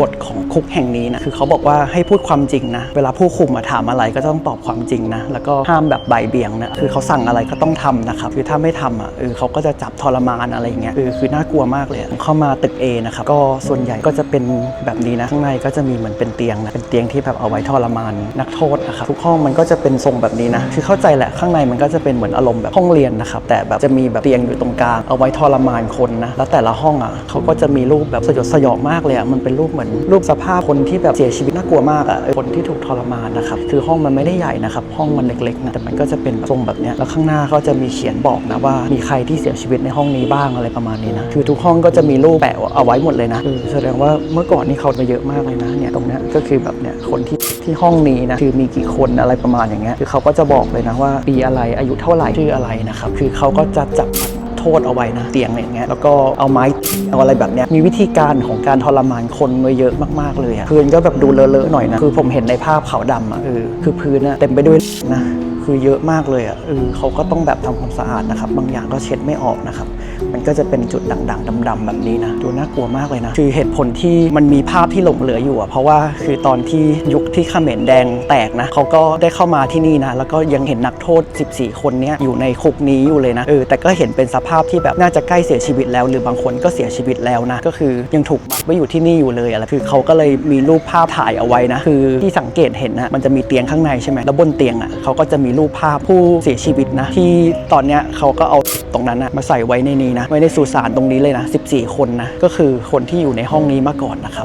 กฎของคุกแห่งนี้นะคือเขาบอกว่าให้พูดความจริงนะเวลาผู้คุมมาถามอะไรก็ต้องตอบความจริงนะแล้วก็ห้ามแบบใบเบี่ยงนะคือเขาสั่งอะไรก็ต้องทำนะครับคือถ้าไม่ทำอะเออเขาก็จะจับทรมานอะไรอย่างเงี้ยเออคือน่ากลัวมากเลยเข้ามาตึก A นะครับก็ส่วนใหญ่ก็จะเป็นแบบนี้นะข้างในก็จะมีเหมือนเป็นเตียงนะเป็นเตียงที่แบบเอาไว้ทรมานนักโทษนะครับทุกห้องมันก็จะเป็นทรงแบบนี้นะคือเข้าใจแหละข้างในมันก็จะเป็นเหมือนอารมณ์แบบห้องเรียนนะครับแต่แบบจะมีแบบเตียงอยู่ตรงกลางเอาไว้ทรมานคนนะแล้วแต่ละห้องอะเขาก็จะมีรูปแบบสยดสยองมากเลยอะมันเป็นรูปเหมือนรูปสภาพคนที่แบบเสียชีวิตน่ากลัวมากอะคนที่ถูกทรมานนะครับคือห้องมันไม่ได้ใหญ่นะครับห้องมันเล็กๆนะแต่มันก็จะเป็นทรงแบบเนี้ยแล้วข้างหน้าเขาจะมีเขียนบอกนะว่ามีใครที่เสียชีวิตในห้องนี้บ้างอะไรประมาณนี้นะคือทุกห้องก็จะมีรูปแปะเอาไว้หมดเลยนะเออแสดงว่าเมื่อก่อนนี่เขามาเยอะมากเลยนะเนี่ยตรงเนี้ยก็คือแบบเนี่ยคนที่ที่ห้องนี้นะคือมีกี่คนอะไรประมาณอย่างเงี้ยคือเขาก็จะบอกเลยนะว่าปีอะไรอายุเท่าไหร่ชื่ออะไรนะครับคือเขาก็จะจับ ทษเอาไว้นะเตียงอย่างเงี้ยแล้วก็เอาไม้เอาอะไรแบบเนี้ยมีวิธีการของการทรมานคนมาเยอะมากๆเลยอะพื้นก็แบบดูเลอะๆหน่อยนะคือผมเห็นในภาพขาวดำอะเออคือพื้นอะเต็มไปด้วยนะ คือเยอะมากเลยอะเออเขาก็ต้องแบบทำความสะอาดนะครับ บางอย่างก็เช็ดไม่ออกนะครับ มันก็จะเป็นจุดด่างๆดำๆแบบนี้นะ ดูน่ากลัวมากเลยนะ คือเหตุผลที่มันมีภาพที่หลงเหลืออยู่อะ เพราะว่าคือตอนที่ยุคที่เขมรแดงแตกนะ เขาก็ได้เข้ามาที่นี่นะ แล้วก็ยังเห็นนักโทษ 14 คนเนี้ยอยู่ในคุกนี้อยู่เลยนะ เออ แต่ก็เห็นเป็นสภาพที่แบบน่าจะใกล้เสียชีวิตแล้ว หรือบางคนก็เสียชีวิตแล้วนะ ก็คือยังถูกบักไว้อยู่ที่นี่อยู่เลยอะไรคือเขาก็เลยมีรูปภาพถ่ายเอาไว้นะ คือที่สังเกตเห็นนะ มันจะมีเตียงข้างในใช่ไหมแล้วบนเตียงอะเขาก็จะมีรูปภาพผู้เสียชีวิตนะ ที่ตอนเนี้ยเขาก็เอาตรงนั้นนะมาใส่ไว้ในนี้นะ ไว้ในสุสานตรงนี้เลยนะ 14 คนนะ ก็คือคนที่อยู่ในห้องนี้มาก่อนนะครับ